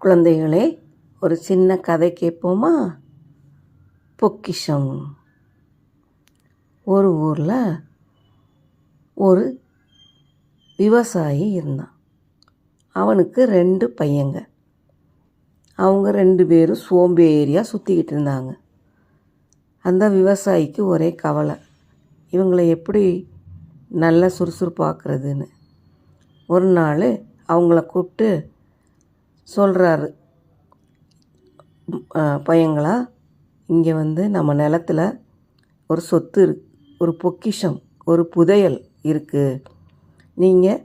குழந்தைகளே ஒரு சின்ன கதை கேட்போமா? பொக்கிஷம். ஒரு ஊரில் ஒரு விவசாயி இருந்தான். அவனுக்கு ரெண்டு பையங்க. அவங்க ரெண்டு பேரும் சோம்பேறியாக சுற்றிக்கிட்டு இருந்தாங்க. அந்த விவசாயிக்கு ஒரே கவலை. இவங்களை எப்படி நல்லா சுறுசுறுப்பாக்குறதுன்னு. ஒரு நாள் அவங்கள கூப்பிட்டு சொல்கிறாரு பையங்களா இங்கே வந்து நம்ம நிலத்துல ஒரு சொத்து இருக்கு ஒரு பொக்கிஷம் ஒரு புதையல் இருக்குது நீங்கள்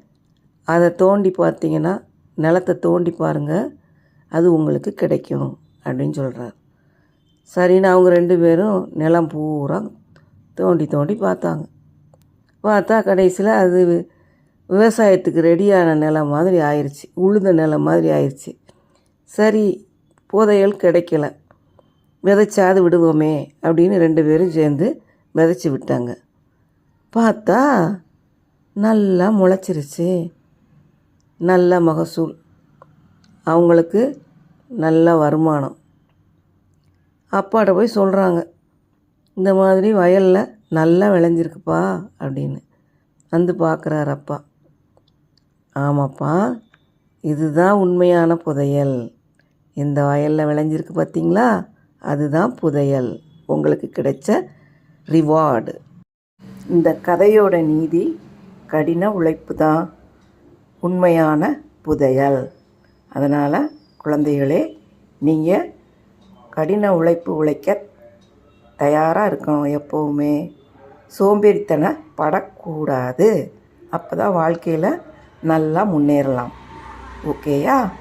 அதை தோண்டி பார்த்தீங்கன்னா நிலத்தை தோண்டி பாருங்கள் அது உங்களுக்கு கிடைக்கும் அப்படின்னு சொல்கிறார் சரின்னு அவங்க ரெண்டு பேரும் நிலம் பூரா தோண்டி தோண்டி பார்த்தாங்க. பார்த்தா கடைசியில் அது விவசாயத்துக்கு ரெடியான நிலம் மாதிரி ஆயிடுச்சு உழுத நிலம் மாதிரி ஆயிடுச்சு சரி புதையல் கிடைக்கல. விதைச்சாது விடுவோமே அப்படின்னு ரெண்டு பேரும் சேர்ந்து விதைச்சி விட்டாங்க. பார்த்தா நல்லா முளைச்சிருச்சு. நல்ல மகசூல். அவங்களுக்கு நல்ல வருமானம். அப்பாட்ட போய் சொல்கிறாங்க இந்த மாதிரி வயலில் நல்லா விளைஞ்சிருக்குப்பா அப்படின்னு. வந்து பார்க்குறாரு அப்பா. ஆமாப்பா. இதுதான் உண்மையான புதையல். இந்த வயலில் விளைஞ்சிருக்கு பார்த்தீங்களா அதுதான் புதையல். உங்களுக்கு கிடைச்ச ரிவார்டு இந்த கதையோட நீதி கடின உழைப்பு தான் உண்மையான புதையல். அதனால் குழந்தைகளே நீங்கள் கடின உழைப்பு உழைக்க தயாராக இருக்கணும் எப்போவுமே. சோம்பேறித்தனம் படக்கூடாது. அப்போ தான் வாழ்க்கையில் நல்லா முன்னேறலாம். ஓகேயா?